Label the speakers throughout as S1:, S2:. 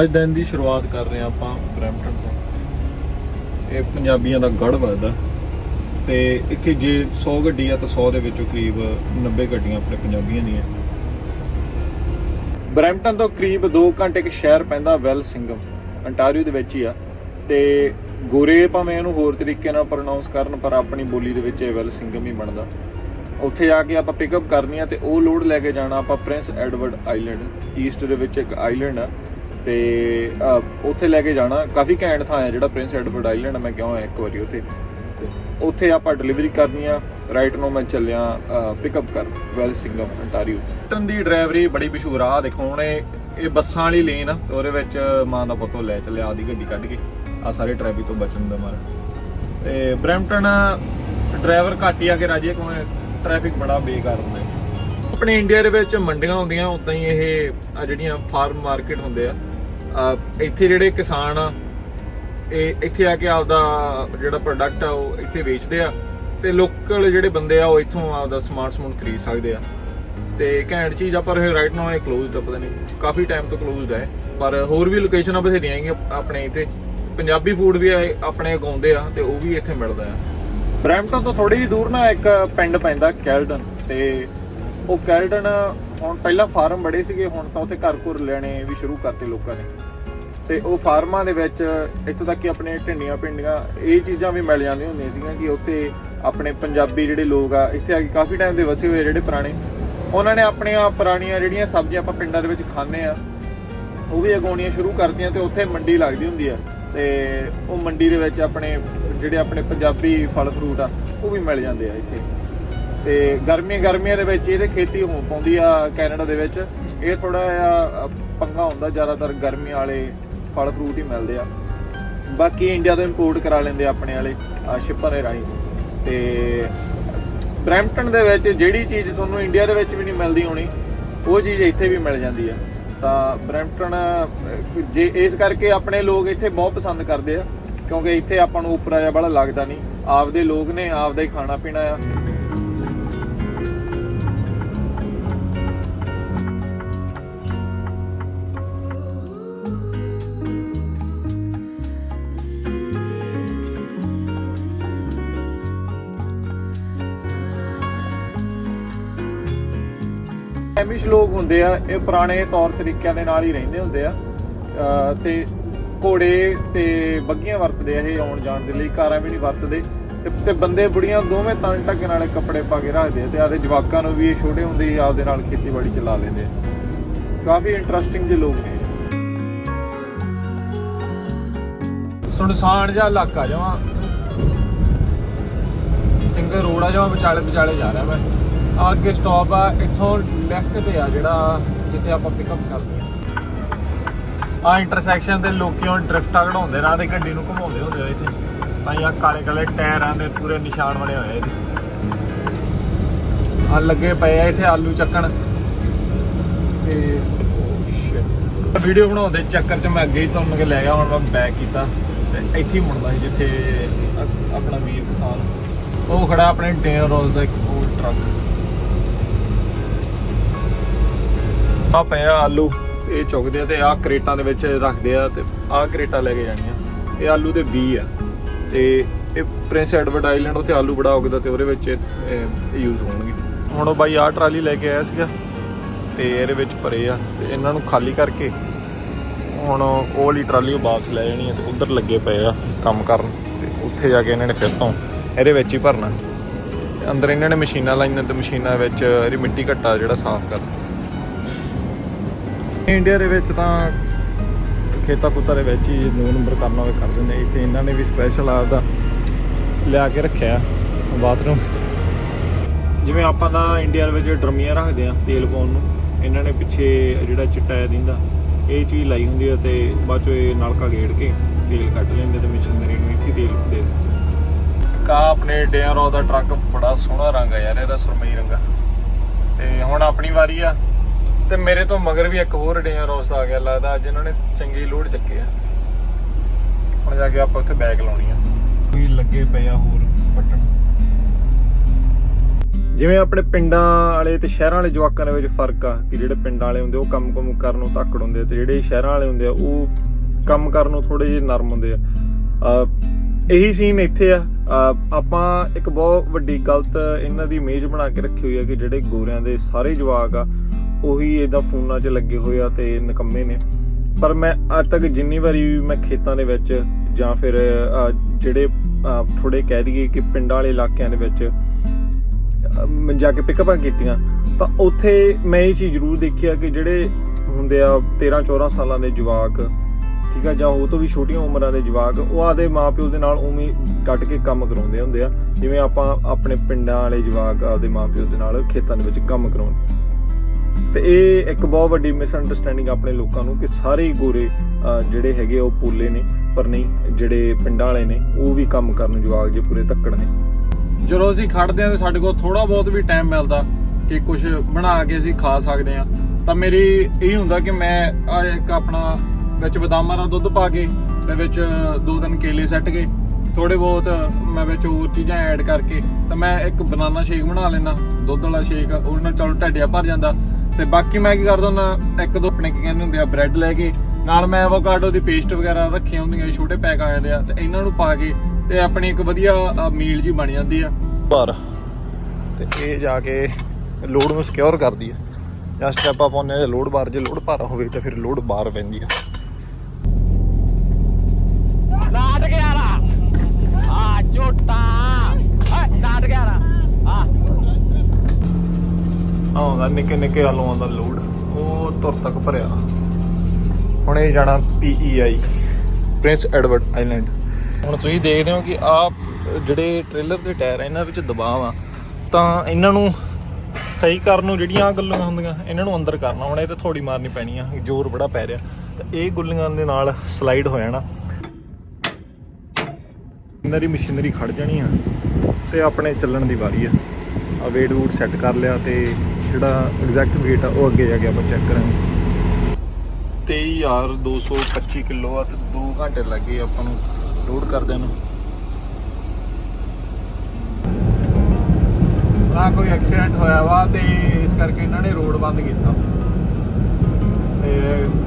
S1: ਅੱਜ ਦਿਨ ਦੀ ਸ਼ੁਰੂਆਤ ਕਰ ਰਹੇ ਹਾਂ ਆਪਾਂ ਬਰੈਂਪਟਨ ਤੋਂ। ਇਹ ਪੰਜਾਬੀਆਂ ਦਾ ਗੜ ਵੱਜਦਾ। ਤੇ ਇੱਥੇ ਜੇ 100 ਗੱਡੀ ਆ ਤਾਂ 100 ਦੇ ਵਿੱਚੋਂ ਕਰੀਬ 90 ਗੱਡੀਆਂ ਆਪਣੇ ਪੰਜਾਬੀਆਂ ਦੀਆਂ। ਬਰੈਂਪਟਨ ਤੋਂ ਕਰੀਬ 2 ਘੰਟੇ ਇੱਕ ਸ਼ਹਿਰ ਪੈਂਦਾ ਵੈਲ ਸਿੰਗਮ ਅੰਟਾਰੀਓ ਦੇ ਵਿੱਚ ਹੀ ਆ। ਤੇ ਗੋਰੇ ਭਾਵੇਂ ਇਹਨੂੰ ਹੋਰ ਤਰੀਕੇ ਨਾਲ ਪ੍ਰੋਨਾਂਸ ਕਰਨ, ਪਰ ਆਪਣੀ ਬੋਲੀ ਦੇ ਵਿੱਚ ਇਹ ਵੈਲ ਸਿੰਗਮ ਹੀ ਬਣਦਾ। ਉੱਥੇ ਜਾ ਕੇ ਆਪਾਂ ਪਿਕਅਪ ਕਰਨੀ ਆ ਤੇ ਉਹ ਲੋਡ ਲੈ ਕੇ ਜਾਣਾ ਆਪਾਂ ਪ੍ਰਿੰਸ ਐਡਵਰਡ ਆਈਲੈਂਡ ਈਸਟ ਦੇ ਵਿੱਚ ਇੱਕ ਆਈਲੈਂਡ ਆ। ਤੇ ਉੱਥੇ ਲੈ ਕੇ ਜਾਣਾ ਕਾਫੀ ਘੈਂਟ ਥਾਂ ਹੈ ਜਿਹੜਾ ਪ੍ਰਿੰਸ ਐਡਵਰਡ ਆਈਲੈਂਡ ਮੈਂ ਗਿਆ ਹਾਂ ਇੱਕ ਵਾਰੀ ਉੱਥੇ। ਉੱਥੇ ਆਪਾਂ ਡਿਲੀਵਰੀ ਕਰਨੀ ਆ ਰਾਈਟ ਨੂੰ ਮੈਂ ਚੱਲਿਆ ਪਿਕਅਪ ਕਰ ਵੈਲ ਸਿੰਗਮ ਅੰਟਾਰੀਓ ਟਨ ਦੀ ਡਰਾਈਵਰੀ ਬੜੀ ਮਸ਼ਹੂਰ ਆ ਆਹ ਦੇਖੋ ਹੁਣ ਇਹ ਬੱਸਾਂ ਵਾਲੀ ਲੇਨ ਆ ਤੇ ਉਹਦੇ ਵਿੱਚ ਮਾਂ ਦਾ ਪੁੱਤੋਂ ਲੈ ਚੱਲਿਆ ਆਦੀ ਗੱਡੀ ਕੱਢ ਕੇ ਆ ਸਾਰੇ ਟ੍ਰੈਫਿਕ ਤੋਂ ਬਚਣ ਦਾ ਮਾਰਾ ਤੇ ਬ੍ਰੈਂਪਟਨ ਡਰਾਈਵਰ ਘੱਟ ਹੀ ਆ ਕੇ ਰਾਜੀ ਕਿਉਂਕਿ ਟ੍ਰੈਫਿਕ ਬੜਾ ਬੇਕਾਰ ਹੁੰਦਾ ਆਪਣੇ ਇੰਡੀਆ ਦੇ ਵਿੱਚ ਮੰਡੀਆਂ ਹੁੰਦੀਆਂ ਉਦਾਂ ਹੀ ਇਹ ਜਿਹੜੀਆਂ ਫਾਰਮ ਮਾਰਕੀਟ ਹੁੰਦੇ ਆ, ਇੱਥੇ ਜਿਹੜੇ ਕਿਸਾਨ ਆ, ਇਹ ਇੱਥੇ ਆ ਕੇ ਆਪਦਾ ਜਿਹੜਾ ਪ੍ਰੋਡਕਟ ਆ, ਉਹ ਇੱਥੇ ਵੇਚਦੇ ਆ ਤੇ ਲੋਕਲ ਜਿਹੜੇ ਬੰਦੇ ਆ, ਉਹ ਇੱਥੋਂ ਆਪਦਾ ਸਮਾਨ ਸਮੂਨ ਖਰੀਦ ਸਕਦੇ ਆ। ਤੇ ਘੈਂਟ ਚੀਜ਼ ਆ, ਪਰ ਇਹ ਰਾਈਟ ਨਾਓ ਇਹ ਕਲੋਜ਼ਡ ਆ, ਪਤਾ ਨਹੀਂ ਕਾਫੀ ਟਾਈਮ ਤੋਂ ਕਲੋਜ਼ਡ ਹੈ ਪਰ ਹੋਰ ਵੀ ਲੋਕੇਸ਼ਨਾਂ ਬਥੇਰੀਆਂ ਹੈਗੀਆਂ ਆਪਣੇ ਇੱਥੇ। ਪੰਜਾਬੀ ਫੂਡ ਵੀ ਆ- ਆਪਣੇ ਉਗਾਉਂਦੇ ਆ ਤੇ ਉਹ ਵੀ ਇੱਥੇ ਮਿਲਦਾ ਆ। ਬਰੈਂਪਟਨ ਤੋਂ ਥੋੜੀ ਜਿਹੀ ਦੂਰ ਨਾ ਇੱਕ ਪਿੰਡ ਪੈਂਦਾ, ਕੈਲਟਨ। ਤੇ ਉਹ ਕੈਲਟਨ ਹੁਣ ਪਹਿਲਾਂ ਫਾਰਮ ਬੜੇ ਸੀਗੇ, ਹੁਣ ਤਾਂ ਉੱਥੇ ਘਰ ਘੁਰ ਲੈਣੇ ਵੀ ਸ਼ੁਰੂ ਕਰਤੇ ਲੋਕਾਂ ਨੇ। ਤੇ ਉਹ ਫਾਰਮਾਂ ਦੇ ਵਿੱਚ ਇੱਥੋਂ ਤੱਕ ਕਿ ਆਪਣੇ ਢਿੰਡੀਆਂ ਪਿੰਡੀਆਂ, ਇਹ ਚੀਜ਼ਾਂ ਵੀ ਮਿਲ ਜਾਂਦੀਆਂ ਹੁੰਦੀਆਂ ਸੀਗੀਆਂ ਕਿ ਉੱਥੇ ਆਪਣੇ ਪੰਜਾਬੀ ਜਿਹੜੇ ਲੋਕ ਆ, ਇੱਥੇ ਆ ਕੇ ਕਾਫੀ ਟਾਈਮ ਦੇ ਵਸੇ ਹੋਏ ਜਿਹੜੇ ਪੁਰਾਣੇ। ਉਹਨਾਂ ਨੇ ਆਪਣੀਆਂ ਪੁਰਾਣੀਆਂ ਜਿਹੜੀਆਂ ਸਬਜ਼ੀਆਂ ਆਪਾਂ ਪਿੰਡਾਂ ਦੇ ਵਿੱਚ ਖਾਂਦੇ ਆ, ਉਹ ਵੀ ਉਗਾਉਣੀਆਂ ਸ਼ੁਰੂ ਕਰਦੀਆਂ ਤੇ ਉੱਥੇ ਮੰਡੀ ਲੱਗਦੀ ਹੁੰਦੀ ਆ। ਤੇ ਉਹ ਮੰਡੀ ਦੇ ਵਿੱਚ ਆਪਣੇ ਜਿਹੜੇ ਆਪਣੇ ਪੰਜਾਬੀ ਫਲ ਫਰੂਟ ਆ, ਉਹ ਵੀ ਮਿਲ ਜਾਂਦੇ ਆ ਇੱਥੇ। ਤੇ ਗਰਮੀਆਂ ਗਰਮੀਆਂ ਦੇ ਵਿੱਚ ਇਹਦੇ ਖੇਤੀ ਹੋ ਪਾਉਂਦੀ ਆ ਕੈਨੇਡਾ ਦੇ ਵਿੱਚ। ਇਹ ਥੋੜਾ ਜਿਹਾ ਪੰਗਾ ਹੁੰਦਾ, ਜ਼ਿਆਦਾਤਰ ਗਰਮੀ ਵਾਲੇ ਫਲ ਫਰੂਟ ਹੀ ਮਿਲਦੇ ਆ। ਬਾਕੀ ਇੰਡੀਆ ਤੋਂ ਇੰਪੋਰਟ ਕਰਾ ਲੈਂਦੇ ਆ ਆਪਣੇ ਵਾਲੇ ਸ਼ਿਪਰ ਦੇ ਰਾਹੀਂ। ਤੇ ਬ੍ਰੈਂਪਟਨ ਦੇ ਵਿੱਚ ਜਿਹੜੀ ਚੀਜ਼ ਤੁਹਾਨੂੰ ਇੰਡੀਆ ਦੇ ਵਿੱਚ ਵੀ ਨਹੀਂ ਮਿਲਦੀ ਹੋਣੀ, ਉਹ ਚੀਜ਼ ਇੱਥੇ ਵੀ ਮਿਲ ਜਾਂਦੀ ਆ। ਤਾਂ ਬ੍ਰੈਂਪਟਨ ਜੇ ਇਸ ਕਰਕੇ ਆਪਣੇ ਲੋਕ ਇੱਥੇ ਬਹੁਤ ਪਸੰਦ ਕਰਦੇ ਆ, ਕਿਉਂਕਿ ਇੱਥੇ ਆਪਾਂ ਨੂੰ ਉਪਰਾ ਜਿਹਾ ਬੜਾ ਲੱਗਦਾ ਨਹੀਂ। ਆਪਦੇ ਲੋਕ ਨੇ, ਆਪਦਾ ਹੀ ਖਾਣਾ ਪੀਣਾ ਆ। ਐਮਿਸ਼ ਲੋਕ ਹੁੰਦੇ ਆ, ਇਹ ਪੁਰਾਣੇ ਤੌਰ ਤਰੀਕਿਆਂ ਦੇ ਨਾਲ ਹੀ ਰਹਿੰਦੇ ਹੁੰਦੇ ਆ। ਤੇ ਘੋੜੇ ਤੇ ਬੱਗੀਆਂ ਵਰਤਦੇ ਆ ਇਹ ਆਉਣ ਜਾਣ ਦੇ ਲਈ, ਕਾਰਾਂ ਵੀ ਨਹੀਂ ਵਰਤਦੇ। ਤੇ- ਬੰਦੇ ਬੁੜੀਆਂ ਦੋਵੇਂ ਤਨ ਢੱਕੇ ਨਾਲੇ ਕੱਪੜੇ ਪਾ ਕੇ ਰੱਖਦੇ ਆ ਤੇ ਆਦੇ ਜਵਾਕਾਂ ਨੂੰ ਵੀ ਇਹ ਛੋਟੇ ਹੁੰਦੇ ਹੀ ਆਪਦੇ ਨਾਲ ਖੇਤੀਬਾੜੀ ਚਲਾ ਲੈਂਦੇ ਕਾਫੀ ਇੰਟਰਸਟਿੰਗ ਜਿਹੇ ਲੋਕ ਨੇ। ਸੁਨਸਾਨ ਜਿਹਾ ਇਲਾਕਾ ਜਮਾ ਸਿੰਗਲ ਰੋਡ ਆ ਜਮਾ ਵਿਚਾਲੇ ਵਿਚਾਲੇ ਜਾ ਰਿਹਾ ਮੈਂ। ਆਹ ਅੱਗੇ ਸਟਾਪ ਆ, ਇੱਥੋਂ ਲੈਫਟ ਤੇ ਆ ਜਿਹੜਾ ਜਿੱਥੇ ਆਪਾਂ ਪਿਕਅਪ ਕਰਦੇ ਆ। ਆ ਇੰਟਰਸੈਕਸ਼ਨ ਤੇ ਲੋਕੀ ਹੁਣ ਡ੍ਰਿਫਟਾਂ ਕਢਾਉਂਦੇ ਰਾਹ ਤੇ ਗੱਡੀ ਨੂੰ ਘੁਮਾਉਂਦੇ ਹੁੰਦੇ ਆ ਇੱਥੇ। ਤਾਂ ਆ ਕਾਲੇ ਕਾਲੇ ਟਾਇਰਾਂ ਦੇ ਪੂਰੇ ਨਿਸ਼ਾਨ ਬਣੇ ਹੋਏ ਆ ਆ ਲੱਗੇ ਪਏ ਆ ਇੱਥੇ ਆਲੂ ਚੱਕਣ। ਤੇ ਵੀਡੀਓ ਬਣਾਉਂਦੇ ਚੱਕਰ 'ਚ ਮੈਂ ਅੱਗੇ ਹੀ ਤੁਹਾਨੂੰ ਕਿ ਲੈ ਗਿਆ, ਹੁਣ ਮੈਂ ਬੈਕ ਕੀਤਾ। ਤੇ ਇੱਥੇ ਹੀ ਮੁੜਦਾ ਸੀ, ਜਿੱਥੇ ਆਪਣਾ ਵੀਰ ਕਿਸਾਨ। ਉਹ ਖੜਾ ਆਪਣੇ ਡੇਅਰ ਰੋਜ਼ ਦਾ ਇੱਕ ਹੋਰ ਟਰੱਕ ਆ ਪਿਆ ਆਲੂ, ਇਹ ਚੁੱਕਦੇ ਆ ਤੇ ਆਹ ਕਰੇਟਾਂ ਦੇ ਵਿੱਚ ਰੱਖਦੇ ਆ ਤੇ ਆਹ ਕਰੇਟਾਂ ਲੈ ਕੇ ਜਾਣੀਆਂ। ਇਹ ਆਲੂ ਦੇ ਬੀ ਆ ਤੇ ਇਹ ਪ੍ਰਿੰਸ ਐਡਵਰਡ ਆਈਲੈਂਡ ਉੱਥੇ ਆਲੂ ਬੜਾ ਉਗਦਾ ਤੇ ਉਹਦੇ ਵਿੱਚ ਯੂਜ਼ ਹੋਣਗੇ। ਹੁਣ ਉਹ ਬਾਈ ਆਹ ਟਰਾਲੀ ਲੈ ਕੇ ਆਇਆ ਸੀਗਾ ਤੇ ਇਹਦੇ ਵਿੱਚ ਭਰੇ ਆ ਤੇ ਇਹਨਾਂ ਨੂੰ ਖਾਲੀ ਕਰਕੇ ਹੁਣ ਉਹ ਵਾਲੀ ਟਰਾਲੀ ਉਹ ਵਾਪਸ ਲੈ ਜਾਣੀ ਹੈ ਤੇ ਉਧਰ ਲੱਗੇ ਪਏ ਆ ਕੰਮ ਕਰਨ ਤੇ ਉੱਥੇ ਜਾ ਕੇ ਇਹਨਾਂ ਨੇ ਫਿਰ ਤੋਂ ਇਹਦੇ ਵਿੱਚ ਹੀ ਭਰਨਾ। ਤੇ ਅੰਦਰ ਇਹਨਾਂ ਨੇ ਮਸ਼ੀਨਾਂ ਲਾਈਆਂ ਤੇ ਮਸ਼ੀਨਾਂ ਵਿੱਚ ਇਹਦੀ ਮਿੱਟੀ ਘੱਟਾ ਜਿਹੜਾ ਸਾਫ਼ ਕਰਨਾ। ਇੰਡੀਆ ਦੇ ਵਿੱਚ ਤਾਂ ਖੇਤਾਂ ਖੁੱਤਾਂ ਦੇ ਵਿੱਚ ਹੀ ਦੋ ਨੰਬਰ ਕਰਨਾ ਹੋਵੇ ਕਰ ਦਿੰਦੇ ਇੱਥੇ ਇਹਨਾਂ ਨੇ ਵੀ ਸਪੈਸ਼ਲ ਆਪਦਾ ਲਿਆ ਕੇ ਰੱਖਿਆ ਬਾਥਰੂਮ ਜਿਵੇਂ ਆਪਾਂ ਤਾਂ ਇੰਡੀਆ ਦੇ ਵਿੱਚ ਡਰਮੀਆਂ ਰੱਖਦੇ ਆ ਤੇਲ ਪਾਉਣ ਨੂੰ, ਇਹਨਾਂ ਨੇ ਪਿੱਛੇ ਜਿਹੜਾ ਚਿੱਟਾ ਜਿਹਾ ਦਿੰਦਾ, ਇਹ ਚੀਜ਼ ਲਾਈ ਹੁੰਦੀ ਆ ਤੇ ਬਾਅਦ ਚੋਂ ਇਹ ਨਲਕਾ ਗੇੜ ਕੇ ਤੇਲ ਕੱਢ ਲੈਂਦੇ ਤੇ ਮਸ਼ੀਨਰੀ ਨੂੰ ਇੱਥੇ ਤੇਲ ਦੇ ਕਾ ਆਪਣੇ ਡੇਅਰ ਦਾ ਟਰੱਕ ਬੜਾ ਸੋਹਣਾ ਰੰਗ ਆ ਯਾਰ, ਇਹਦਾ ਸੁਰਮਈ ਰੰਗਾ ਤੇ ਹੁਣ ਆਪਣੀ ਵਾਰੀ ਆ। ਤੇ ਮੇਰੇ ਤੋਂ ਮਗਰ ਵੀ ਇੱਕ ਹੋਰ ਡੇਅਰ ਰੋਸ ਆ ਗਿਆ, ਲੱਗਦਾ ਅੱਜ ਇਹਨਾਂ ਨੇ ਚੰਗੀ ਲੋਡ ਚੱਕੇ ਆ। ਹੁਣ ਜਾ ਕੇ ਆਪਾਂ ਉੱਥੇ ਬੈਗ ਲਾਉਣੀ ਆ। ਕੋਈ ਲੱਗੇ ਪਏ ਆ ਹੋਰ ਬਟਨ। ਜਿਵੇਂ ਆਪਣੇ ਪਿੰਡਾਂ ਵਾਲੇ ਤੇ ਸ਼ਹਿਰਾਂ ਵਾਲੇ ਜਵਾਕਾਂ ਦੇ ਵਿੱਚ ਫ਼ਰਕ ਆ, ਕਿ ਜਿਹੜੇ ਪਿੰਡਾਂ ਵਾਲੇ ਹੁੰਦੇ ਉਹ ਕੰਮ-ਕੁਮ ਕਰਨ ਨੂੰ ਧੱਕੜ ਹੁੰਦੇ ਤੇ ਜਿਹੜੇ ਸ਼ਹਿਰਾਂ ਵਾਲੇ ਹੁੰਦੇ ਆ, ਉਹ ਕੰਮ ਕਰਨ ਨੂੰ ਥੋੜੇ ਜਿਹੇ ਨਰਮ ਹੁੰਦੇ ਆ। ਇਹੀ ਸੀਨ ਇੱਥੇ ਆ। ਆਪਾਂ ਇੱਕ ਬਹੁਤ ਵੱਡੀ ਗਲਤ ਇਹਨਾਂ ਦੀ ਇਮੇਜ ਬਣਾ ਕੇ ਰੱਖੀ ਹੋਈ ਆ ਕਿ ਜਿਹੜੇ ਗੋਰਿਆਂ ਦੇ ਸਾਰੇ ਜਵਾਕ ਆ ਉਹੀ ਇਹਦਾ ਫੋਨਾਂ 'ਚ ਲੱਗੇ ਹੋਏ ਆ ਤੇ ਨਿਕੰਮੇ ਨੇ। ਪਰ ਮੈਂ ਅੱਜ ਤੱਕ ਜਿੰਨੀ ਵਾਰੀ ਮੈਂ ਖੇਤਾਂ ਦੇ ਵਿੱਚ ਜਾਂ ਫਿਰ ਜਿਹੜੇ ਥੋੜੇ ਕਹਿ ਦਈਏ ਕਿ ਪਿੰਡਾਂ ਵਾਲੇ ਇਲਾਕਿਆਂ ਦੇ ਵਿੱਚ ਮੈਂ ਜਾ ਕੇ ਪਿਕਅਪਾਂ ਕੀਤੀਆਂ, ਤਾਂ ਉੱਥੇ ਮੈਂ ਇਹ ਚੀਜ਼ ਜ਼ਰੂਰ ਦੇਖੀ ਆ ਕਿ ਜਿਹੜੇ ਹੁੰਦੇ ਆ 13 14 ਸਾਲਾਂ ਦੇ ਜਵਾਕ, ਠੀਕ ਆ, ਜਾਂ ਉਹ ਤੋਂ ਵੀ ਛੋਟੀਆਂ ਉਮਰਾਂ ਦੇ ਜਵਾਕ, ਉਹ ਆਦੇ ਮਾਪਿਓ ਦੇ ਨਾਲ ਉਵੇਂ ਹੀ ਡਟ ਕੇ ਕੰਮ ਕਰਾਉਂਦੇ ਹੁੰਦੇ ਆ। ਜਿਵੇਂ ਆਪਾਂ ਆਪਣੇ ਪਿੰਡਾਂ ਵਾਲੇ ਜਵਾਕ ਆਪਦੇ ਮਾਪਿਓ ਦੇ ਨਾਲ ਖੇਤਾਂ ਦੇ ਵਿੱਚ ਕੰਮ ਕਰਾਉਂਦੇ ਤੇ ਇਹ ਇੱਕ ਬਹੁਤ ਵੱਡੀ ਮਿਸਅੰਡਰਸਟੈਂਡਿੰਗ ਆਪਣੇ ਲੋਕਾਂ ਨੂੰ ਕਿ ਸਾਰੇ ਗੋਰੇ ਜਿਹੜੇ ਹੈਗੇ ਆ ਉਹ ਪੂਲੇ ਨੇ, ਪਰ ਨਹੀਂ, ਜਿਹੜੇ ਪਿੰਡਾਂ ਵਾਲੇ ਨੇ, ਉਹ ਵੀ ਕੰਮ ਕਰਨ ਜਵਾਕ ਜੇ ਪੂਰੇ ਤੱਕੜ ਨੇ। ਜਦੋਂ ਅਸੀਂ ਖੜਦੇ ਆ ਤੇ ਸਾਡੇ ਕੋਲ ਥੋੜਾ ਬਹੁਤ ਵੀ ਟਾਈਮ ਮਿਲਦਾ ਕਿ ਕੁਝ ਬਣਾ ਕੇ ਅਸੀਂ ਖਾ ਸਕਦੇ ਆ ਤਾਂ ਮੇਰੀ ਇਹ ਹੁੰਦਾ ਕਿ ਮੈਂ ਇੱਕ ਆਪਣਾ ਵਿੱਚ ਬਦਾਮਾਂ ਦਾ ਦੁੱਧ ਪਾ ਕੇ ਤੇ ਵਿੱਚ ਦੋ ਤਿੰਨ ਕੇਲੇ ਸੱਟ ਕੇ ਥੋੜੇ ਬਹੁਤ ਮੈਂ ਵਿੱਚ ਹੋਰ ਚੀਜ਼ਾਂ ਐਡ ਕਰਕੇ ਤਾਂ ਮੈਂ ਇੱਕ ਬਨਾਨਾ ਸ਼ੇਕ ਬਣਾ ਲੈਣਾ ਦੁੱਧ ਵਾਲਾ ਸ਼ੇਕ ਉਹਦੇ ਨਾਲ ਚਲੋ ਢੱਡਿਆ ਭਰ ਜਾਂਦਾ। ਤੇ ਬਾਕੀ ਮੈਂ ਕੀ ਕਰਦਾ ਹੁੰਦਾ ਇੱਕ ਦੋ ਆਪਣੇ ਕੀ ਕਹਿੰਦੇ ਹੁੰਦੇ ਆ ਬ੍ਰੈਡ ਲੈ ਕੇ ਨਾਲ ਮੈਂ ਐਵੋਕਾਡੋ ਦੀ ਪੇਸਟ ਵਗੈਰਾ ਰੱਖੀਆਂ ਹੁੰਦੀਆਂ ਛੋਟੇ ਪੈਕ ਆ ਜਾਂਦੇ ਆ ਤੇ ਇਹਨਾਂ ਨੂੰ ਪਾ ਕੇ ਤੇ ਆਪਣੀ ਇੱਕ ਵਧੀਆ ਮੀਲ ਜੀ ਬਣ ਜਾਂਦੀ ਆ। ਪਰ ਤੇ ਇਹ ਜਾ ਕੇ ਲੋਡ ਨੂੰ ਸਿਕਿਉਰ ਕਰਦੀ ਆ। ਜਾਂ ਸਟੈਪ ਅਪ ਪਾਉਂਦੇ ਲੋਡ ਬਾਰ ਜੇ ਲੋਡ ਭਾਰਾ ਹੋਵੇ ਤਾਂ ਫਿਰ ਲੋਡ ਬਾਹਰ ਪੈਂਦੀ ਆ।
S2: ਨਾਟ ਗਿਆ ਆ ਝੋਟਾ ਆ ਨਾਟ ਗਿਆ ਰਾ ਆ
S1: ਆਉਂਦਾ, ਨਿੱਕੇ ਨਿੱਕੇ ਆਲੂਆਂ ਦਾ ਲੋਡ, ਉਹ ਤੁਰ ਤੱਕ ਭਰਿਆ। ਹੁਣ ਇਹ ਜਾਣਾ ਪੀਈਆਈ ਪ੍ਰਿੰਸ ਐਡਵਰਡ ਆਈਲੈਂਡ ਹੁਣ ਤੁਸੀਂ ਦੇਖਦੇ ਹੋ ਕਿ ਆ ਜਿਹੜੇ ਟ੍ਰੇਲਰ ਦੇ ਟਾਇਰ ਆ, ਇਹਨਾਂ ਵਿੱਚ ਦਬਾਅ ਆ ਤਾਂ ਇਹਨਾਂ ਨੂੰ ਸਹੀ ਕਰਨ ਨੂੰ ਜਿਹੜੀਆਂ ਆ ਗੱਲਾਂ ਹੁੰਦੀਆਂ, ਇਹਨਾਂ ਨੂੰ ਅੰਦਰ ਕਰਨਾ। ਹੁਣ ਇਹ ਤੇ ਥੋੜੀ ਮਾਰਨੀ ਪੈਣੀ ਆ, ਜ਼ੋਰ ਬੜਾ ਪੈ ਰਿਹਾ। ਤਾਂ ਇਹ ਗੁੱਲੀਆਂ ਦੇ ਨਾਲ ਸਲਾਈਡ ਹੋ ਜਾਣਾ। ਇਹਨਾਂ ਦੀ ਮਸ਼ੀਨਰੀ ਖੜ ਜਾਣੀ ਆ, ਤੇ ਆਪਣੇ ਚੱਲਣ ਦੀ ਵਾਰੀ ਆ। ਆ ਵੇਟ ਵੂਟ ਸੈੱਟ ਕਰ ਲਿਆ ਤੇ ਜਿਹੜਾ ਐਗਜ਼ੈਕਟ weight ਆ, ਉਹ ਅੱਗੇ ਜਾ ਕੇ ਆਪਾਂ ਚੈੱਕ ਕਰਾਂਗੇ। 23225 ਕਿਲੋ ਆ ਤੇ 2 ਘੰਟੇ ਲੱਗੇ ਆਪਾਂ ਨੂੰ ਲੋਡ ਕਰਦਿਆਂ ਨੂੰ ਆ ਕੋਈ ਐਕਸੀਡੈਂਟ ਹੋਇਆ ਵਾ ਤੇ ਇਸ ਕਰਕੇ ਇਹਨਾਂ ਨੇ ਰੋਡ ਬੰਦ ਕੀਤਾ। ਤੇ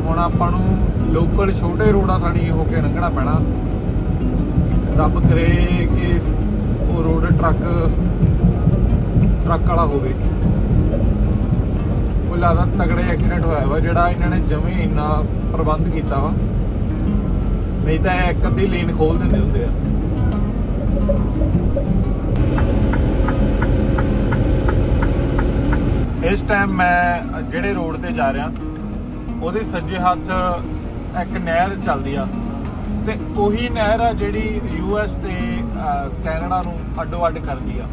S1: ਹੁਣ ਆਪਾਂ ਨੂੰ ਲੋਕਲ ਛੋਟੇ ਰੋਡਾਂ ਥਾਣੀ ਹੋ ਕੇ ਲੰਘਣਾ ਪੈਣਾ। ਰੱਬ ਕਰੇ ਕਿ ਉਹ ਰੋਡ ਟਰੱਕ ਟਰੱਕ ਵਾਲਾ ਹੋਵੇ। ਉਹ ਲੱਗਦਾ ਤਗੜੇ ਐਕਸੀਡੈਂਟ ਹੋਇਆ ਵਾ, ਜਿਹੜਾ ਇਹਨਾਂ ਨੇ ਜਮੇ ਇੰਨਾ ਪ੍ਰਬੰਧ ਕੀਤਾ ਵਾ। ਨਹੀਂ ਤਾਂ ਇੱਕ ਅੱਧੀ ਲੇਨ ਖੋਲ ਦਿੰਦੇ ਹੁੰਦੇ ਆ। ਇਸ ਟਾਈਮ ਮੈਂ ਜਿਹੜੇ ਰੋਡ ਤੇ ਜਾ ਰਿਹਾ, ਉਹਦੇ ਸੱਜੇ ਹੱਥ ਇੱਕ ਨਹਿਰ ਚੱਲਦੀ ਆ। ਤੇ ਉਹੀ ਨਹਿਰ ਆ ਜਿਹੜੀ ਯੂਐਸ ਤੇ ਕੈਨੇਡਾ ਨੂੰ ਅੱਡੋ ਅੱਡ ਕਰਦੀ ਆ।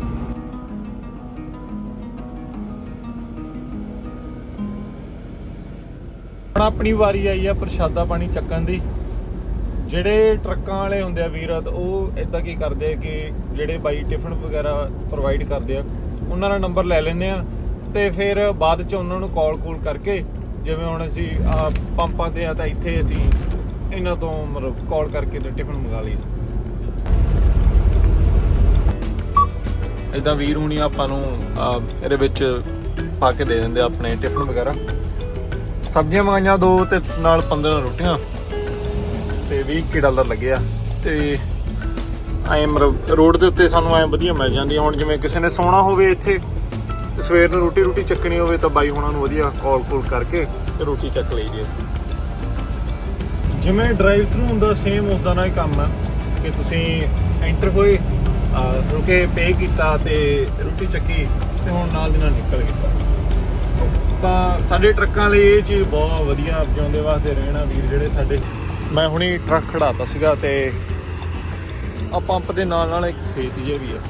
S1: ਆਪਣੀ ਵਾਰੀ ਆਈ ਆ ਪ੍ਰਸ਼ਾਦਾ ਪਾਣੀ ਚੱਕਣ ਦੀ। ਜਿਹੜੇ ਟਰੱਕਾਂ ਵਾਲੇ ਹੁੰਦੇ ਆ ਵੀਰ ਤਾਂ ਉਹ ਇਦਾਂ ਕੀ ਕਰਦੇ ਆ ਕਿ ਜਿਹੜੇ ਬਾਈ ਟਿਫਨ ਵਗੈਰਾ ਪ੍ਰੋਵਾਈਡ ਕਰਦੇ ਆ, ਉਹਨਾਂ ਦਾ ਨੰਬਰ ਲੈ ਲੈਂਦੇ ਆ ਤੇ ਫਿਰ ਬਾਅਦ ਚ ਉਹਨਾਂ ਨੂੰ ਕਾਲ ਕੂਲ ਕਰਕੇ ਜਿਵੇਂ ਹੁਣ ਅਸੀਂ ਆਹ ਪੰਪਾਂ ਤੇ ਆ ਤਾਂ ਇੱਥੇ ਅਸੀਂ ਇਹਨਾਂ ਤੋਂ ਮਤਲਬ ਕਾਲ ਕਰਕੇ ਤੇ ਟਿਫਨ ਮੰਗਾ ਲਈ ਇਦਾਂ ਵੀਰ ਹੁਣੀ ਆਪਾਂ ਨੂੰ ਇਹਦੇ ਵਿੱਚ ਪਾ ਕੇ ਦੇ ਦਿੰਦੇ ਆਪਣੇ ਟਿਫਨ ਵਗੈਰਾ। ਸਬਜ਼ੀਆਂ ਮੰਗਾਈਆਂ ਦੋ ਤੇ ਨਾਲ 15 ਰੋਟੀਆਂ। ਤੇ 20 ਕੀ ਡਾਲਰ ਲੱਗਿਆ ਤੇ ਐਂ ਰੋਡ ਦੇ ਉੱਤੇ ਸਾਨੂੰ ਐਂ ਵਧੀਆ ਮਿਲ ਜਾਂਦੀ ਹੁਣ ਜਿਵੇਂ ਕਿਸੇ ਨੇ ਸੌਣਾ ਹੋਵੇ ਇੱਥੇ, ਤੇ ਸਵੇਰ ਨੂੰ ਰੋਟੀ ਰੋਟੀ ਚੱਕਣੀ ਹੋਵੇ ਤਾਂ ਬਾਈ ਹੁਣਾਂ ਨੂੰ ਵਧੀਆ ਕਾਲ ਕੋਲ ਕਰਕੇ ਤੇ ਰੋਟੀ ਚੱਕ ਲਈ ਦੀ ਅਸੀਂ। ਜਿਵੇਂ ਡਰਾਈਵ ਥਰੂ ਹੁੰਦਾ ਸੇਮ ਉਸਦਾ ਦਾ ਹੀ ਕੰਮ ਆ ਕਿ ਤੁਸੀਂ ਐਂਟਰ ਹੋਏ ਰੁਕੇ ਪੇ ਕੀਤਾ ਤੇ ਰੋਟੀ ਚੱਕੀ ਤੇ ਹੁਣ ਨਾਲ ਦੀ ਨਾਲ ਨਿਕਲ ਗਏ। ਤਾਂ ਸਾਡੇ ਟਰੱਕਾਂ ਲਈ ਇਹ ਚੀਜ਼ ਬਹੁਤ ਵਧੀਆ ਜਿਉਂਦੇ ਵਾਸਤੇ ਰਹਿਣਾ ਵੀਰ ਜਿਹੜੇ ਸਾਡੇ। ਮੈਂ ਹੁਣੀ ਟਰੱਕ ਖੜਾਤਾ ਸੀਗਾ ਤੇ ਆ ਪੰਪ ਦੇ ਨਾਲ ਨਾਲ ਇੱਕ ਖੇਤ ਜਿਹਾ ਵੀ ਆ।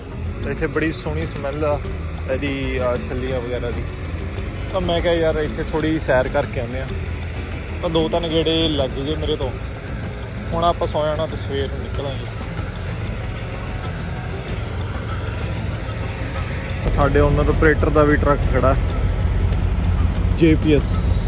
S1: ਇੱਥੇ ਬੜੀ ਸੋਹਣੀ ਸਮੈਲ ਆ ਇਹਦੀ ਆਹ ਛੱਲੀਆਂ ਵਗੈਰਾ ਦੀ। ਤਾਂ ਮੈਂ ਕਿਹਾ ਯਾਰ ਇੱਥੇ ਥੋੜੀ ਸੈਰ ਕਰਕੇ ਆਉਂਦੇ ਆ ਤਾਂ ਦੋ ਤਿੰਨ ਗੇੜੇ ਲੱਗ ਗਏ ਮੇਰੇ ਤੋਂ। ਹੁਣ ਆਪਾਂ ਸੌ ਜਾਣਾ ਤੇ ਸਵੇਰ ਨੂੰ ਨਿਕਲਾਂਗੇ। ਸਾਡੇ ਉਹਨਾਂ ਆਪਰੇਟਰ ਦਾ ਵੀ ਟਰੱਕ ਖੜਾ। JPS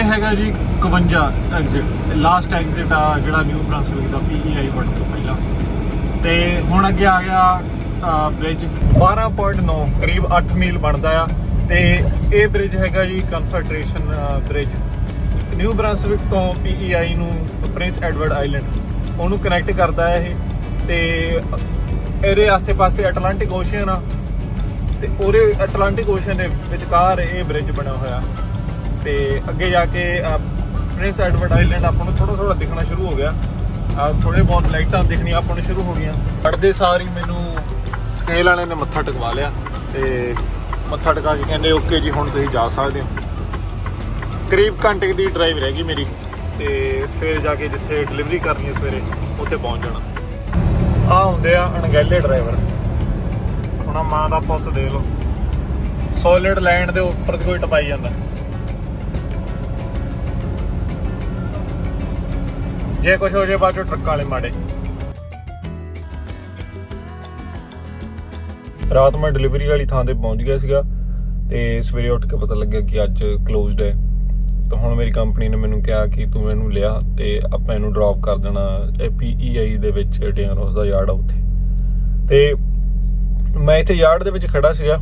S1: ਜੀਪੀਐਸ ਹੈਗਾ ਜੀ 51 ਐਗਜ਼ਿਟ ਲਾਸਟ ਐਗਜ਼ਿਟ ਆ ਜਿਹੜਾ ਨਿਊ ਬ੍ਰਾਂਸਵਿਕ ਦਾ ਪੀਈਆਈ ਵਰਡ ਤੋਂ ਪਹਿਲਾਂ। ਤੇ ਹੁਣ ਅੱਗੇ ਆ ਗਿਆ ਬ੍ਰਿਜ 12.9 ਕਰੀਬ 8 ਮੀਲ ਬਣਦਾ ਆ। ਤੇ ਇਹ ਬ੍ਰਿਜ ਹੈਗਾ ਜੀ ਕਨਫੈਡਰੇਸ਼ਨ ਬ੍ਰਿਜ ਨਿਊ ਬ੍ਰਾਂਸਵਿਕ ਤੋਂ ਪੀਈਆਈ ਨੂੰ ਪ੍ਰਿੰਸ ਐਡਵਰਡ ਆਈਲੈਂਡ ਉਹਨੂੰ ਕਨੈਕਟ ਕਰਦਾ ਹੈ ਇਹ। ਤੇ ਇਹਦੇ ਆਸੇ-ਪਾਸੇ ਐਟਲਾਂਟਿਕ ਓਸ਼ੀਅਨ ਆ। ਤੇ ਉਹਦੇ ਐਟਲਾਂਟਿਕ ਓਸ਼ਨ ਦੇ ਵਿਚਕਾਰ ਇਹ ਬ੍ਰਿਜ ਬਣਿਆ ਹੋਇਆ। ਤੇ ਅੱਗੇ ਜਾ ਕੇ ਅਹ, ਪ੍ਰਿੰਸ ਐਡਵਰਡ ਆਈਲੈਂਡ ਆਪਾਂ ਨੂੰ ਥੋੜਾ ਥੋੜਾ ਦਿਖਣਾ ਸ਼ੁਰੂ ਹੋ ਗਿਆ। ਆ ਥੋੜੇ ਬਹੁਤ ਲਾਈਟਾਂ ਦਿਖਣੀਆਂ ਆਪਾਂ ਨੂੰ ਸ਼ੁਰੂ ਹੋ ਗਈਆਂ। ਪੜਦੇ ਸਾਰ ਹੀ ਮੈਨੂੰ ਸਕੇਲ ਵਾਲੇ ਨੇ ਮੱਥਾ ਟਕਵਾ ਲਿਆ ਤੇ ਮੱਥਾ ਟਿਕਾ ਕੇ ਕਹਿੰਦੇ ਓਕੇ ਜੀ ਹੁਣ ਤੁਸੀਂ ਜਾ ਸਕਦੇ ਹੋ। ਕਰੀਬ ਘੰਟੇ ਦੀ ਡਰਾਈਵ ਰਹਿ ਗਈ ਮੇਰੀ ਤੇ ਫਿਰ ਜਾ ਕੇ ਜਿੱਥੇ ਡਿਲੀਵਰੀ ਕਰਨੀ ਹੈ ਸਵੇਰੇ ਉੱਥੇ ਪਹੁੰਚ ਜਾਣਾ। ਆ ਹੁੰਦੇ ਆ ਅਣਗਹਿਲੇ ਡਰਾਈਵਰ ਉਹਨਾਂ ਮਾਂ ਦਾ ਪੁੱਤ ਦੇ ਲਓ। ਸੋਲਿਡ ਲੈਂਡ ਦੇ ਉੱਪਰ ਦੀ ਕੋਈ ਟਪਾਈ ਜਾਂਦਾ। ਜੇ ਕੁਝ ਹੋ ਜੇ ਬਾਅਦ ਚੋਂ ਟਰੱਕਾਂ ਵਾਲੇ ਮਾੜੇ। ਰਾਤ ਮੈਂ ਡਿਲੀਵਰੀ ਵਾਲੀ ਥਾਂ ਤੇ ਪਹੁੰਚ ਗਿਆ ਸੀਗਾ ਤੇ ਸਵੇਰੇ ਉੱਠ ਕੇ ਪਤਾ ਲੱਗਿਆ ਕਿ ਅੱਜ ਕਲੋਜ਼ਡ ਹੈ। ਤਾਂ ਹੁਣ ਮੇਰੀ ਕੰਪਨੀ ਨੇ ਮੈਨੂੰ ਕਿਹਾ ਕਿ ਤੂੰ ਇਹਨੂੰ ਲਿਆ ਤੇ ਆਪਾਂ ਇਹਨੂੰ ਡ੍ਰੌਪ ਕਰ ਦੇਣਾ ਪੀਈਆਈ ਦੇ ਵਿੱਚ ਡੇਨ ਰੋਜ਼ ਦਾ ਯਾਰਡ ਆ ਉੱਥੇ। ਤੇ ਮੈਂ ਇੱਥੇ ਯਾਰਡ ਦੇ ਵਿੱਚ ਖੜਾ ਸੀਗਾ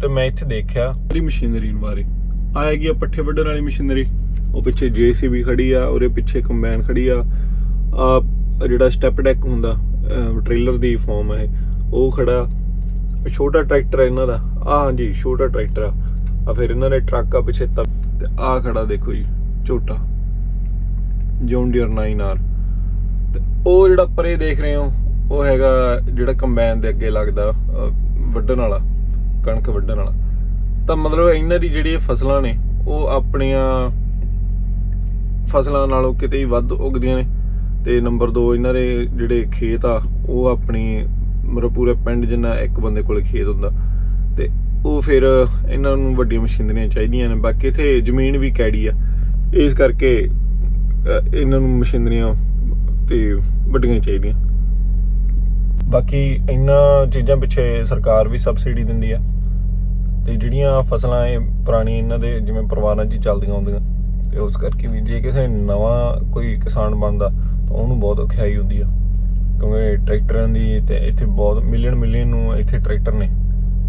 S1: ਤੇ ਮੈਂ ਇੱਥੇ ਦੇਖਿਆ। ਇਹਦੀ ਮਸ਼ੀਨਰੀ ਬਾਰੇ। ਆਏਗੀ ਆ ਪੱਠੇ ਵੱਢਣ ਵਾਲੀ ਮਸ਼ੀਨਰੀ। ਉਹ ਪਿੱਛੇ ਜੀਸੀਬੀ ਖੜੀ ਆ, ਉਹਦੇ ਪਿੱਛੇ ਕੰਬਾਈਨ ਖੜੀ ਆ। ਆ ਜਿਹੜਾ ਸਟੈਪ ਡੈਕ ਹੁੰਦਾ ਟ੍ਰੇਲਰ ਦੀ ਫਾਰਮ ਹੈ ਉਹ ਖੜਾ। ਛੋਟਾ ਟਰੈਕਟਰ ਇਹਨਾਂ ਦਾ। ਆ ਹਾਂਜੀ, ਛੋਟਾ ਟਰੈਕਟਰ ਆ। ਆ ਫਿਰ ਇਹਨਾਂ ਨੇ ਟਰੱਕ ਆ ਪਿੱਛੇ ਤਬ ਤੇ ਆ ਖੜਾ ਦੇਖੋ ਜੀ ਛੋਟਾ ਜੌਨ ਡੀਅਰ 9R ਤੇ ਉਹ ਜਿਹੜਾ ਪਰੇ ਦੇਖ ਰਹੇ ਹੋ, ਉਹ ਹੈਗਾ ਜਿਹੜਾ ਕੰਬਾਈਨ ਦੇ ਅੱਗੇ ਲੱਗਦਾ ਵੱਢਣ ਵਾਲਾ, ਕਣਕ ਵੱਢਣ ਵਾਲਾ। ਤਾਂ ਮਤਲਬ ਇਹਨਾਂ ਦੀ ਜਿਹੜੀ ਫਸਲਾਂ ਨੇ, ਉਹ ਆਪਣੀਆਂ ਫਸਲਾਂ ਨਾਲੋਂ ਕਿਤੇ ਹੀ ਵੱਧ ਉਗਦੀਆਂ ਨੇ। ਤੇ ਨੰਬਰ 2 ਇਹਨਾਂ ਦੇ ਜਿਹੜੇ ਖੇਤ ਆ, ਉਹ ਆਪਣੀ ਮਤਲਬ ਪੂਰੇ ਪਿੰਡ ਜਿੰਨਾ ਇੱਕ ਬੰਦੇ ਕੋਲ ਖੇਤ ਹੁੰਦਾ। ਤੇ ਉਹ ਫਿਰ ਇਹਨਾਂ ਨੂੰ ਵੱਡੀਆਂ ਮਸ਼ੀਨਰੀਆਂ ਚਾਹੀਦੀਆਂ ਨੇ। ਬਾਕੀ ਇੱਥੇ ਜ਼ਮੀਨ ਵੀ ਕੈੜੀ ਆ। ਇਸ ਕਰਕੇ ਇਹਨਾਂ ਨੂੰ ਮਸ਼ੀਨਰੀਆਂ ਤੇ ਵੱਡੀਆਂ ਚਾਹੀਦੀਆਂ। ਬਾਕੀ ਇਹਨਾਂ ਚੀਜ਼ਾਂ ਪਿੱਛੇ ਸਰਕਾਰ ਵੀ ਸਬਸਿਡੀ ਦਿੰਦੀ ਆ। ਤੇ ਜਿਹੜੀਆਂ ਫਸਲਾਂ ਇਹ ਪੁਰਾਣੀ ਇਹਨਾਂ ਦੇ, ਜਿਵੇਂ ਪਰਿਵਾਰਾਂ 'ਚ ਚੱਲਦੀਆਂ ਹੁੰਦੀਆਂ। ਤੇ ਉਸ ਕਰਕੇ ਵੀ ਜੇ ਕਿਸੇ ਨਵਾਂ ਕੋਈ ਕਿਸਾਨ ਬਣਦਾ, ਤਾਂ ਉਹਨੂੰ ਬਹੁਤ ਔਖਿਆਈ ਹੁੰਦੀ ਆ। ਕਿਉਂਕਿ ਟਰੈਕਟਰਾਂ ਦੀ ਤੇ ਇੱਥੇ ਬਹੁਤ ਮਿਲੀਅਨ ਮਿਲੀਅਨ ਨੂੰ ਇੱਥੇ ਟਰੈਕਟਰ ਨੇ।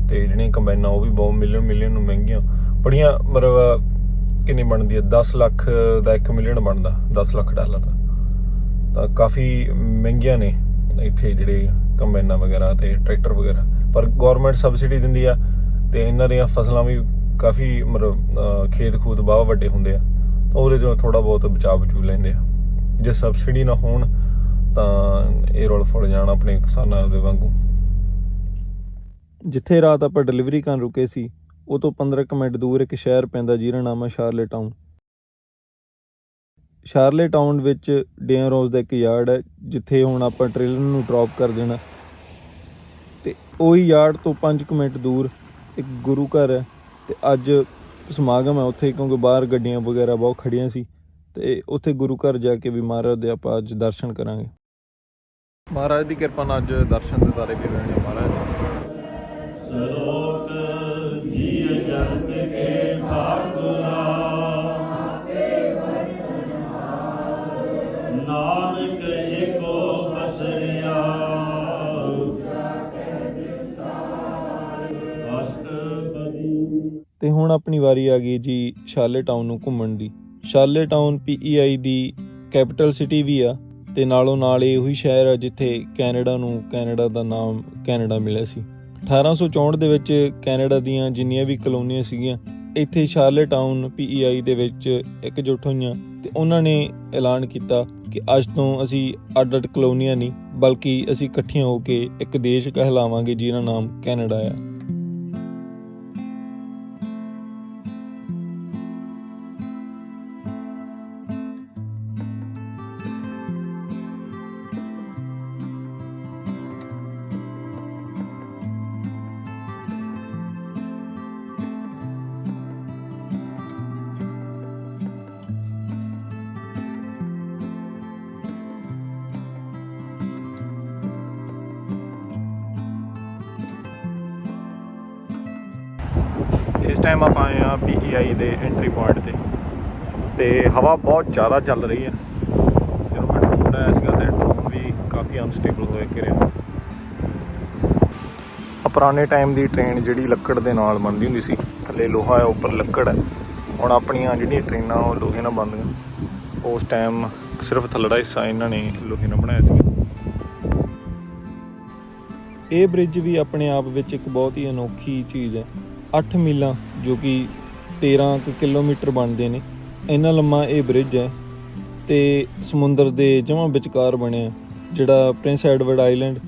S1: ਤੇ ਜਿਹੜੀਆਂ ਕੰਬਾਈਨਾਂ, ਉਹ ਵੀ ਬਹੁਤ ਮਿਲੀਅਨ ਮਿਲੀਅਨ ਨੂੰ ਮਹਿੰਗੀਆਂ। ਬੜੀਆਂ ਮਤਲਬ ਕਿੰਨੀ ਬਣਦੀ ਹੈ 10 ਲੱਖ ਦਾ 1 ਮਿਲੀਅਨ ਬਣਦਾ 10 ਲੱਖ ਡਾਲਰ ਦਾ। ਤਾਂ ਕਾਫੀ ਮਹਿੰਗੀਆਂ ਨੇ ਇੱਥੇ ਜਿਹੜੇ ਕੰਬਾਈਨਾਂ ਵਗੈਰਾ ਤੇ ਟਰੈਕਟਰ ਵਗੈਰਾ। ਪਰ ਗਵਰਨਮੈਂਟ ਸਬਸਿਡੀ ਦਿੰਦੀ ਆ ਤੇ ਇਹਨਾਂ ਦੀਆਂ ਫਸਲਾਂ ਵੀ ਕਾਫੀ ਮਤਲਬ ਖੇਤ ਖੂਦ ਬਾਹ ਵੱਡੇ ਹੁੰਦੇ ਆ। ਤਾਂ ਉਹਦੇ ਚੋਂ ਥੋੜਾ ਬਹੁਤ ਬਚਾਅ ਬਚੂ ਲੈਂਦੇ ਆ। ਜੇ ਸਬਸਿਡੀ ਨਾ ਹੋਣ, ਤਾਂ ਇਹ ਰੋਲ ਫੁੱਲ ਜਾਣ ਆਪਣੇ ਕਿਸਾਨਾਂ ਦੇ ਵਾਂਗੂ।
S3: ਜਿੱਥੇ ਰਾਤ ਆਪਾਂ ਡਿਲੀਵਰੀ ਕਰਨ ਰੁਕੇ ਸੀ ਉਹ ਤੋਂ 15 ਕੁ ਮਿੰਟ ਦੂਰ ਇੱਕ ਸ਼ਹਿਰ ਪੈਂਦਾ ਜਿਹਦਾ ਨਾਮ ਹੈ ਸ਼ਾਰਲੇ ਟਾਊਨ। ਸ਼ਾਰਲੇ ਟਾਊਨ ਵਿੱਚ ਡੇਨ ਰੋਜ਼ ਦਾ ਇੱਕ ਯਾਰਡ ਹੈ, ਜਿੱਥੇ ਹੁਣ ਆਪਾਂ ਟ੍ਰੇਲਰ ਨੂੰ ਡ੍ਰੌਪ ਕਰ ਦੇਣਾ। ਤੇ ਉਹੀ ਯਾਰਡ ਤੋਂ 5 ਕੁ ਮਿੰਟ ਦੂਰ ਇੱਕ ਗੁਰੂ ਘਰ ਹੈ, ਤੇ ਅੱਜ ਸਮਾਗਮ ਹੈ ਉੱਥੇ ਕਿਉਂਕਿ ਬਾਹਰ ਗੱਡੀਆਂ ਵਗੈਰਾ ਬਹੁਤ ਖੜੀਆਂ ਸੀ ਤੇ ਉੱਥੇ ਗੁਰੂ ਘਰ ਜਾ ਕੇ ਵੀ ਮਹਾਰਾਜ ਦੇ ਆਪਾਂ ਅੱਜ ਦਰਸ਼ਨ ਕਰਾਂਗੇ
S1: ਮਹਾਰਾਜ ਦੀ ਕਿਰਪਾ ਨਾਲ ਅੱਜ ਦਰਸ਼ਨ ਦੇ ਤਾਰੇ ਵੀ ਹੋਣੇ ਮਹਾਰਾਜ ਦੇ।
S3: ਤੇ ਹੁਣ ਆਪਣੀ ਵਾਰੀ ਆ ਗਈ ਜੀ ਸ਼ਾਰਲੇ ਟਾਊਨ ਨੂੰ ਘੁੰਮਣ ਦੀ। ਸ਼ਾਰਲੇ ਟਾਊਨ ਪੀਈਆਈ ਦੀ ਕੈਪੀਟਲ ਸਿਟੀ ਵੀ ਆ ਤੇ ਨਾਲੋਂ ਨਾਲ ਇਹ ਉਹੀ ਸ਼ਹਿਰ ਆ ਜਿੱਥੇ ਕੈਨੇਡਾ ਨੂੰ ਕੈਨੇਡਾ ਦਾ ਨਾਮ ਕੈਨੇਡਾ ਮਿਲਿਆ ਸੀ। 1864 ਦੇ ਵਿੱਚ ਕੈਨੇਡਾ ਦੀਆਂ ਜਿੰਨੀਆਂ ਵੀ ਕਲੋਨੀਆਂ ਸੀਗੀਆਂ, ਇੱਥੇ ਸ਼ਾਰਲੇ ਟਾਊਨ ਪੀਈਆਈ ਦੇ ਵਿੱਚ ਇਕਜੁੱਟ ਹੋਈਆਂ ਤੇ ਉਹਨਾਂ ਨੇ ਐਲਾਨ ਕੀਤਾ ਕਿ ਅੱਜ ਤੋਂ ਅਸੀਂ ਅੱਡ-ਅੱਡ ਕਲੋਨੀਆਂ ਨਹੀਂ, ਬਲਕਿ ਅਸੀਂ ਇਕੱਠੀਆਂ ਹੋ ਕੇ ਇੱਕ ਦੇਸ਼ ਕਹਿਲਾਵਾਂਗੇ ਜਿਹਦਾ ਨਾਮ ਕੈਨੇਡਾ ਆ।
S1: ਇਸ ਟਾਈਮ ਆਪਾਂ ਆਏ ਆ ਪੀਈਆਈ ਦੇ ਐਂਟਰੀ ਪੁਆਇੰਟ ਤੇ। ਤੇ ਹਵਾ ਬਹੁਤ ਜ਼ਿਆਦਾ ਚੱਲ ਰਹੀ ਹੈ। ਜਦੋਂ ਮੈਂ ਡਰੋਨ ਆਇਆ ਸੀਗਾ ਤੇ ਡਰੋਨ ਵੀ ਕਾਫੀ ਅਨਸਟੇਬਲ ਹੋਇਆ ਕਿ ਰਿਹਾ ਪੁਰਾਣੇ ਟਾਈਮ ਦੀ ਟ੍ਰੇਨ ਜਿਹੜੀ ਲੱਕੜ ਦੇ ਨਾਲ ਬਣਦੀ ਹੁੰਦੀ ਸੀ, ਥੱਲੇ ਲੋਹਾ ਹੈ, ਉੱਪਰ ਲੱਕੜ ਹੈ। ਹੁਣ ਆਪਣੀਆਂ ਜਿਹੜੀਆਂ ਟ੍ਰੇਨਾਂ ਉਹ ਲੋਹੇ ਨਾਲ ਬਣਦੀਆਂ। ਉਸ ਟਾਈਮ ਸਿਰਫ ਥੱਲੜਾ ਹਿੱਸਾ ਇਹਨਾਂ ਨੇ ਲੋਹੇ ਨਾਲ ਬਣਾਇਆ ਸੀ
S3: ਇਹ ਬ੍ਰਿਜ ਵੀ ਆਪਣੇ ਆਪ ਵਿੱਚ ਇੱਕ ਬਹੁਤ ਹੀ ਅਨੋਖੀ ਚੀਜ਼ ਹੈ। 8 ਮੀਲਾਂ, ਜੋ ਕਿ 13 ਕੁ ਕਿਲੋਮੀਟਰ ਬਣਦੇ ਨੇ। ਇੰਨਾ ਲੰਮਾ ਇਹ ਬ੍ਰਿਜ ਹੈ ਤੇ ਸਮੁੰਦਰ ਦੇ ਜਮਾਂ ਵਿਚਕਾਰ ਬਣਿਆ, ਜਿਹੜਾ ਪ੍ਰਿੰਸ ਐਡਵਰਡ ਆਈਲੈਂਡ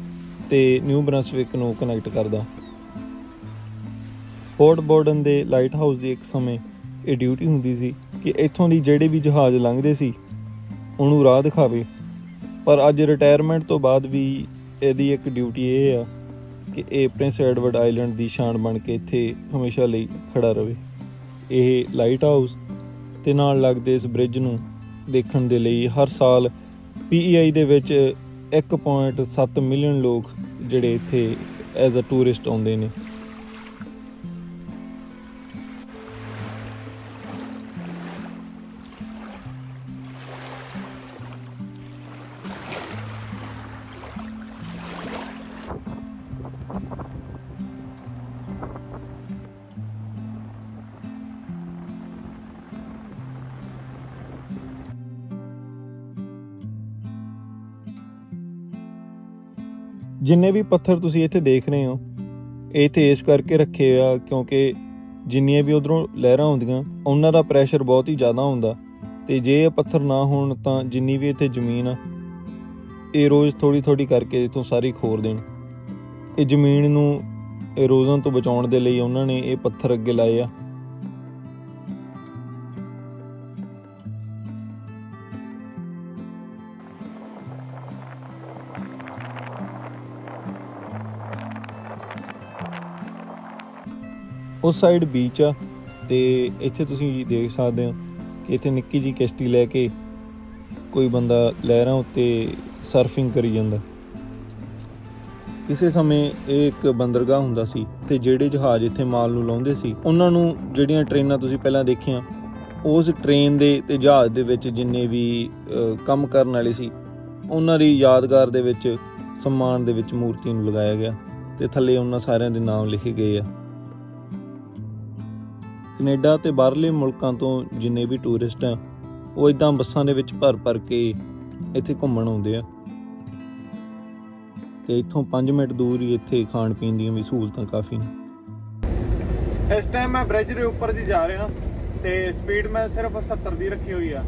S3: ਤੇ ਨਿਊ ਬ੍ਰੰਸਵਿਕ ਨੂੰ ਕਨੈਕਟ ਕਰਦਾ। ਪੋਰਟ ਬੋਰਡਨ ਦੇ ਲਾਈਟ ਹਾਊਸ ਦੀ ਇੱਕ ਸਮੇਂ ਇਹ ਡਿਊਟੀ ਹੁੰਦੀ ਸੀ ਕਿ ਇੱਥੋਂ ਦੀ ਜਿਹੜੇ ਵੀ ਜਹਾਜ਼ ਲੰਘਦੇ ਸੀ, ਉਹਨੂੰ ਰਾਹ ਦਿਖਾਵੇ। ਪਰ ਅੱਜ ਰਿਟਾਇਰਮੈਂਟ ਤੋਂ ਬਾਅਦ ਵੀ ਇਹਦੀ ਇੱਕ ਡਿਊਟੀ ਇਹ ਆ ਕਿ ਇਹ ਪ੍ਰਿੰਸ ਐਡਵਰਡ ਆਈਲੈਂਡ ਦੀ ਸ਼ਾਨ ਬਣ ਕੇ ਇੱਥੇ ਹਮੇਸ਼ਾ ਲਈ ਖੜਾ ਰਵੇ। ਇਹ ਲਾਈਟ ਹਾਊਸ ਤੇ ਨਾਲ ਲੱਗਦੇ ਇਸ ਬ੍ਰਿਜ ਨੂੰ ਦੇਖਣ ਦੇ ਲਈ ਹਰ ਸਾਲ ਪੀਈਆਈ ਦੇ ਵਿੱਚ 1.7 ਮਿਲੀਅਨ ਲੋਕ ਜਿਹੜੇ ਇੱਥੇ ਐਜ਼ ਅ ਟੂਰਿਸਟ ਆਉਂਦੇ ਨੇ। ਜਿੰਨੇ ਵੀ ਪੱਥਰ ਤੁਸੀਂ ਇੱਥੇ ਦੇਖ ਰਹੇ ਹੋ, ਇਹ ਇੱਥੇ ਇਸ ਕਰਕੇ ਰੱਖੇ ਆ ਕਿਉਂਕਿ ਜਿੰਨੀਆਂ ਵੀ ਉਧਰੋਂ ਲਹਿਰਾਂ ਆਉਂਦੀਆਂ, ਉਹਨਾਂ ਦਾ ਪ੍ਰੈਸ਼ਰ ਬਹੁਤ ਹੀ ਜ਼ਿਆਦਾ ਹੁੰਦਾ। ਤੇ ਜੇ ਇਹ ਪੱਥਰ ਨਾ ਹੋਣ ਤਾਂ ਜਿੰਨੀ ਵੀ ਇੱਥੇ ਜ਼ਮੀਨ ਆ, ਇਹ ਰੋਜ਼ ਥੋੜੀ ਥੋੜੀ ਕਰਕੇ ਇਥੋਂ ਸਾਰੀ ਖੋਰ ਦੇਣ। ਇਹ ਜ਼ਮੀਨ ਨੂੰ ਇਰੋਜ਼ਨ ਤੋਂ ਬਚਾਉਣ ਦੇ ਲਈ ਉਹਨਾਂ ਨੇ ਇਹ ਪੱਥਰ ਅੱਗੇ ਲਾਏ ਆ। ਉਸ ਸਾਈਡ ਬੀਚ ਆ ਤੇ ਇੱਥੇ ਤੁਸੀਂ ਦੇਖ ਸਕਦੇ ਹੋ ਕਿ ਇੱਥੇ ਨਿੱਕੀ ਜੀ ਕਿਸ਼ਤੀ ਲੈ ਕੇ ਕੋਈ ਬੰਦਾ ਲਹਿਰਾਂ ਉੱਤੇ ਸਰਫਿੰਗ ਕਰੀ ਜਾਂਦਾ। ਕਿਸੇ ਸਮੇਂ ਇਹ ਇੱਕ ਬੰਦਰਗਾਹ ਹੁੰਦਾ ਸੀ ਤੇ ਜਿਹੜੇ ਜਹਾਜ਼ ਇੱਥੇ ਮਾਲ ਨੂੰ ਲਾਉਂਦੇ ਸੀ, ਉਹਨਾਂ ਨੂੰ ਜਿਹੜੀਆਂ ਟ੍ਰੇਨਾਂ ਤੁਸੀਂ ਪਹਿਲਾਂ ਦੇਖੀਆਂ, ਉਸ ਟ੍ਰੇਨ ਦੇ ਤੇ ਜਹਾਜ਼ ਦੇ ਵਿੱਚ ਜਿੰਨੇ ਵੀ ਕੰਮ ਕਰਨ ਵਾਲੇ ਸੀ, ਉਹਨਾਂ ਦੀ ਯਾਦਗਾਰ ਦੇ ਵਿੱਚ ਸਨਮਾਨ ਦੇ ਵਿੱਚ ਮੂਰਤੀ ਨੂੰ ਲਗਾਇਆ ਗਿਆ ਤੇ ਥੱਲੇ ਉਹਨਾਂ ਸਾਰਿਆਂ ਦੇ ਨਾਮ ਲਿਖੇ ਗਏ ਆ। ਕੈਨੇਡਾ ਤੇ ਬਾਹਰਲੇ ਮੁਲਕਾਂ ਤੋਂ ਜਿੰਨੇ ਵੀ ਟੂਰਿਸਟ ਆ, ਉਹ ਇਦਾਂ ਬੱਸਾਂ ਦੇ ਵਿੱਚ ਭਰ ਭਰ ਕੇ ਇੱਥੇ ਘੁੰਮਣ ਆਉਂਦੇ ਆ। ਤੇ ਇੱਥੋਂ 5 ਮਿੰਟ ਦੂਰ ਹੀ ਇੱਥੇ ਖਾਣ ਪੀਣ ਦੀਆਂ ਵੀ ਸਹੂਲਤਾਂ ਕਾਫੀ ਨੇ।
S1: ਇਸ ਟਾਈਮ ਮੈਂ ਬ੍ਰਿਜ ਦੇ ਉੱਪਰ ਦੀ ਜਾ ਰਿਹਾ, ਤੇ ਸਪੀਡ ਮੈਂ ਸਿਰਫ 70 ਦੀ ਰੱਖੀ ਹੋਈ ਆ।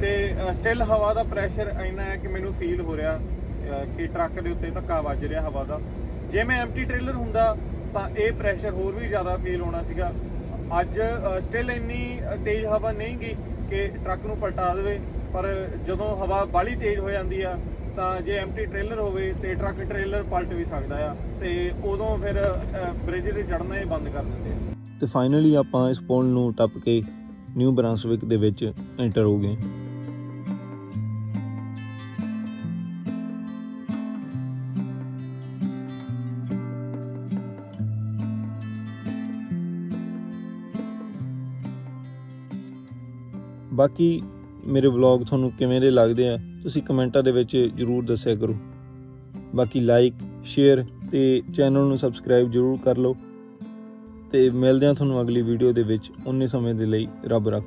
S1: ਤੇ ਸਟਿਲ ਹਵਾ ਦਾ ਪ੍ਰੈਸ਼ਰ ਇੰਨਾ ਹੈ ਕਿ ਮੈਨੂੰ ਫੀਲ ਹੋ ਰਿਹਾ ਕਿ ਟਰੱਕ ਦੇ ਉੱਤੇ ਧੱਕਾ ਵੱਜ ਰਿਹਾ ਹਵਾ ਦਾ। ਜੇ ਮੈਂ ਐਮਟੀ ਟ੍ਰੇਲਰ ਹੁੰਦਾ, ਤਾਂ ਇਹ ਪ੍ਰੈਸ਼ਰ ਹੋਰ ਵੀ ਜ਼ਿਆਦਾ ਫੀਲ ਹੋਣਾ ਸੀਗਾ। ਅੱਜ ਸਟਿਲ ਇੰਨੀ ਤੇਜ਼ ਹਵਾ ਨਹੀਂ ਗਈ ਕਿ ਟਰੱਕ ਨੂੰ ਪਲਟਾ ਦੇਵੇ, ਪਰ ਜਦੋਂ ਹਵਾ ਬਾਲੀ ਤੇਜ਼ ਹੋ ਜਾਂਦੀ ਆ, ਤਾਂ ਜੇ ਐਮਟੀ ਟ੍ਰੇਲਰ ਹੋਵੇ ਤੇ ਟਰੱਕ ਟ੍ਰੇਲਰ ਪਲਟ ਵੀ ਸਕਦਾ ਆ, ਤੇ ਉਦੋਂ ਫਿਰ ਬ੍ਰਿਜ ਤੇ ਚੜਨਾ ਹੀ ਬੰਦ ਕਰ ਦਿੰਦੇ ਆ।
S3: ਤੇ ਫਾਈਨਲੀ ਆਪਾਂ ਇਸ ਪੁਲ ਨੂੰ ਟੱਪ ਕੇ ਨਿਊ ਬ੍ਰਾਂਸਵਿਕ ਦੇ ਵਿੱਚ ਐਂਟਰ ਹੋ ਗਏ। ਬਾਕੀ ਮੇਰੇ ਵਲੌਗ ਤੁਹਾਨੂੰ ਕਿਵੇਂ ਦੇ ਲੱਗਦੇ ਆ, ਤੁਸੀਂ ਕਮੈਂਟਾਂ ਦੇ ਵਿੱਚ ਜਰੂਰ ਦੱਸਿਆ ਕਰੋ। ਬਾਕੀ ਲਾਈਕ ਸ਼ੇਅਰ ਤੇ ਚੈਨਲ ਨੂੰ ਸਬਸਕ੍ਰਾਈਬ ਜਰੂਰ ਕਰ ਲਓ। ਤੇ ਮਿਲਦੇ ਹਾਂ ਤੁਹਾਨੂੰ ਅਗਲੀ ਵੀਡੀਓ ਦੇ ਵਿੱਚ, ਉਨੇ ਸਮੇਂ ਦੇ ਲਈ ਰੱਬ ਰੱਖ।